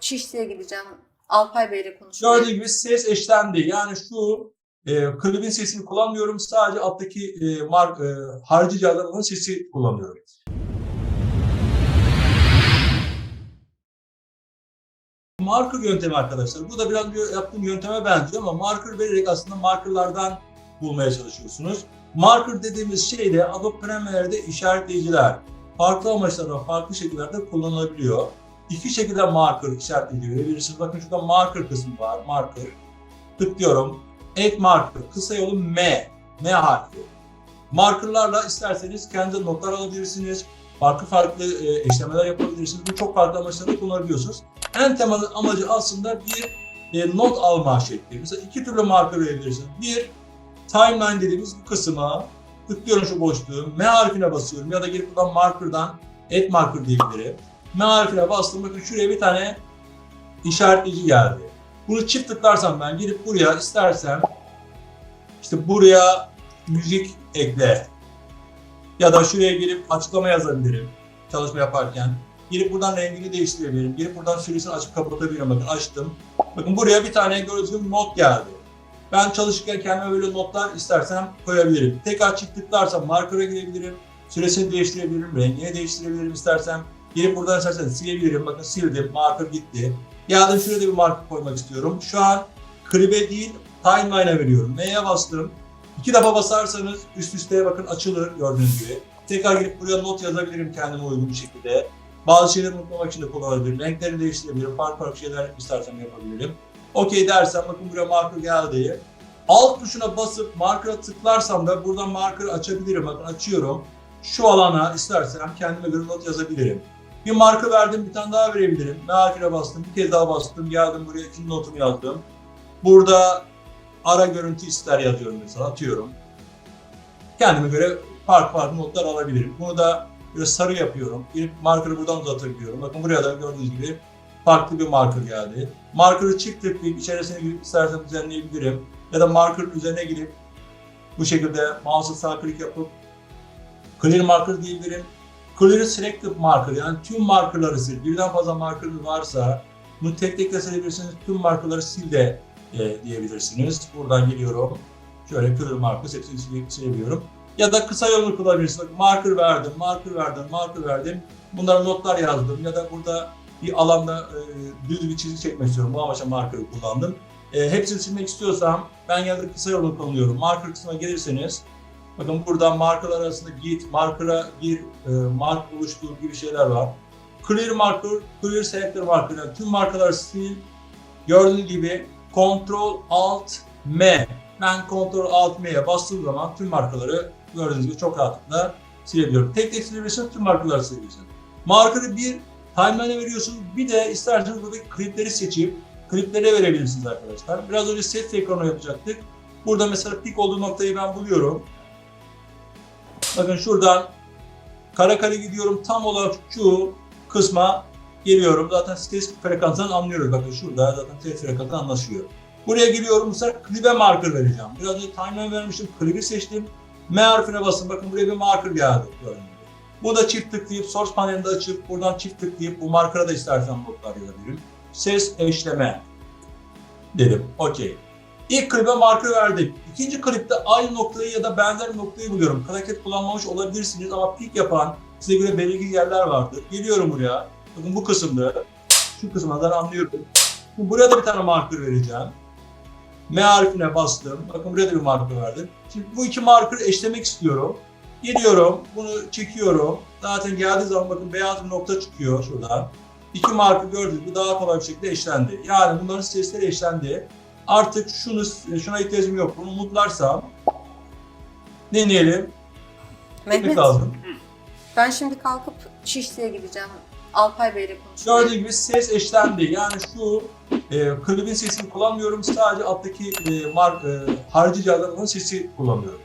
Şişli'ye gideceğim. Alpay Bey'le konuşacağım. Gördüğün gibi ses eşlendi. Yani şu e, klibin sesini kullanmıyorum. Sadece alttaki e, mark, e, harici adamın sesi kullanıyorum. Marker yöntemi arkadaşlar. Bu da biraz bir yaptığım yönteme benziyor ama marker vererek aslında markerlardan bulmaya çalışıyorsunuz. Marker dediğimiz şey de Adobe Premiere'de işaretleyiciler. Farklı amaçlarda, farklı şekillerde kullanılabiliyor. İki şekilde marker işaretleyici verebilirsiniz. Bakın şurada marker kısmı var. Marker. Tıklıyorum. Add marker. Kısa yolu M. M harfi. Markerlarla isterseniz kendi notlar alabilirsiniz. Farklı farklı eşlemeler yapabilirsiniz. Bu çok farklı amaçlarda kullanabiliyorsunuz. En temel amacı aslında bir e, not alma şekli. Mesela iki türlü marker verebilirsiniz. Bir, timeline dediğimiz bu kısma tıklıyorum şu boşluğu. M harfine basıyorum ya da gelip buradan marker'dan add marker diyebilirim. M harfine bastım. Bakın şuraya bir tane işaretleyici geldi. Bunu çift tıklarsam ben gelip buraya istersem işte buraya müzik ekle ya da şuraya gelip açıklama yazabilirim çalışma yaparken. Girip buradan rengini değiştirebilirim. Girip buradan süresini açıp kapatabilirim. Bakın açtım. Bakın buraya bir tane gördüğünüz not geldi. Ben çalışırken kendime böyle notlar istersem koyabilirim. Tekrar çift tıklarsam marker'a girebilirim. Süresini değiştirebilirim. Rengini değiştirebilirim istersem. Girip buradan istersen silebilirim. Bakın sildim. Marker gitti. Geldim şurada bir marker koymak istiyorum. Şu an klibe değil timeline'a veriyorum. M'ye bastım. İki defa basarsanız üst üste bakın açılır gördüğünüz gibi. Tekrar girip buraya not yazabilirim kendime uygun bir şekilde. Bazı şeyleri unutmamak için de kullanabilirim. Renkleri değiştirebilirim. Farklı farklı şeyler istersem yapabilirim. Okey dersem bakın buraya marker geldi. Alt tuşuna basıp marker'a tıklarsam da buradan marker açabilirim. Bakın açıyorum. Şu alana istersem kendime göre not yazabilirim. Bir marka verdim, bir tane daha verebilirim. Marker'a bastım, bir kez daha bastım, geldim buraya ikinci notumu yazdım. Burada ara görüntü ister yazıyorum mesela, atıyorum. Kendime göre farklı farklı notlar alabilirim. Bunu da böyle sarı yapıyorum. Girip marker'ı buradan uzatabiliyorum. Bakın buraya da gördüğünüz gibi farklı bir marker geldi. Marker'ı çift tıklayıp içerisine girip istersem düzenleyebilirim. Ya da marker'ın üzerine girip bu şekilde mouse'u sağ klik yapıp clear marker diyebilirim. Clear selected marker yani tüm markerları sil. Birden fazla markerınız varsa bunu tek tek de silebilirsiniz. Tüm markerları sil de e, diyebilirsiniz. Buradan geliyorum. Şöyle clear marker hepsini sil- silebiliyorum. Ya da kısa yolunu kullanabilirsiniz. Marker verdim, marker verdim, marker verdim. Bunlara notlar yazdım. Ya da burada bir alanda e, düz bir çizgi çekmek istiyorum. Bu amaçla marker'ı kullandım. E, hepsini silmek istiyorsam ben genelde kısa yolunu kullanıyorum. Marker kısmına gelirseniz bakın burada markerlar arasında git, marker'a gir, e, mark oluştur gibi şeyler var. Clear marker, clear selector marker. Yani tüm markaları sil. Gördüğünüz gibi Ctrl Alt M. Ben Ctrl Alt M'ye bastığım zaman tüm markaları gördüğünüz gibi çok rahatlıkla silebiliyorum. Tek tek silebilirsiniz, tüm markaları silebilirsiniz. Marker'ı bir timeline'e veriyorsunuz. Bir de isterseniz buradaki klipleri seçip kliplere verebilirsiniz arkadaşlar. Biraz önce set ekranı yapacaktık. Burada mesela pik olduğu noktayı ben buluyorum. Bakın şuradan kara kare gidiyorum. Tam olarak şu kısma geliyorum. Zaten ses frekansından anlıyoruz. Bakın şurada zaten ses frekansından anlaşılıyor. Buraya geliyorum. Bu sefer klibe marker vereceğim. Biraz önce timeline vermiştim. Klibi seçtim. M harfine basın. Bakın buraya bir marker geldi. Bu da çift tıklayıp source panelinde açıp buradan çift tıklayıp bu markera da istersen notlar yazabilirim. Ses eşleme dedim. Okey. İlk klibe marker verdik. İkinci klipte aynı noktayı ya da benzer noktayı buluyorum. Hareket kullanmamış olabilirsiniz ama pik yapan size göre belirgin yerler vardır. Geliyorum buraya. Bakın bu kısımda. Şu kısımdan anlıyorum. Bu- Buraya da bir tane marker vereceğim. M harfine bastım. Bakın buraya da bir marker verdim. Şimdi bu iki marker eşlemek istiyorum. Geliyorum, bunu çekiyorum. Zaten geldiği zaman bakın beyaz bir nokta çıkıyor şuradan. İki marka gördüğünüz gibi daha kolay bir şekilde eşlendi. Yani bunların sesleri eşlendi. Artık şunu şuna ihtiyacım yok. Bunu mutlarsam deneyelim. Ne Mehmet, lazım? ben şimdi kalkıp Şişli'ye gideceğim. Alpay Bey'le konuşacağım. Gördüğünüz gibi ses eşlendi. Yani şu e, klibin sesini kullanmıyorum. Sadece alttaki e, mar, e, harici cihazlarının sesi kullanıyorum.